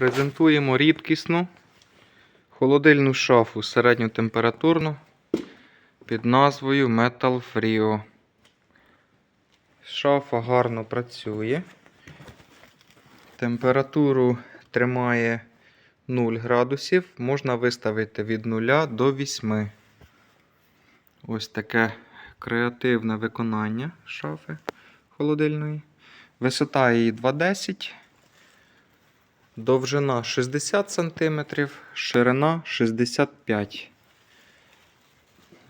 Презентуємо рідкісну холодильну шафу середньотемпературну під назвою Metal Frio. Шафа гарно працює. Температуру тримає 0 градусів. Можна виставити від 0 до 8. Ось таке креативне виконання шафи холодильної. Висота її 2,10. Довжина 60 см, ширина 65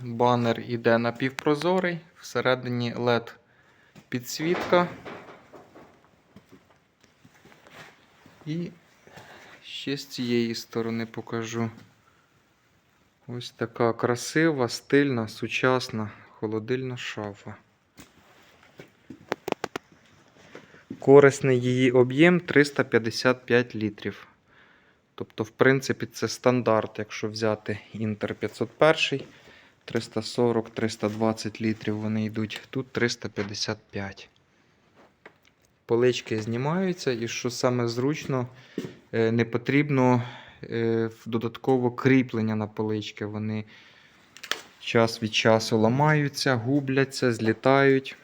Банер іде напівпрозорий, всередині LED підсвітка. І ще з цієї сторони покажу. Ось така красива, стильна, сучасна холодильна шафа. Корисний її об'єм 355 літрів. Тобто, в принципі, це стандарт, якщо взяти Інтер 501, 340-320 літрів вони йдуть. Тут 355. Полички знімаються, і що саме зручно, е, не потрібно е, додатково кріплення на полички. Вони час від часу ламаються, губляться, злітають.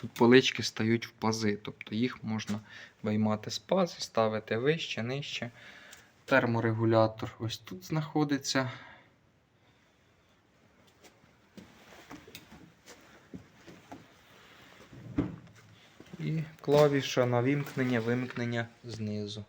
Тут полички стають в пази, тобто їх можна виймати з пази, ставити вище, нижче. Терморегулятор ось тут знаходиться. І клавіша на вимкнення, вимкнення знизу.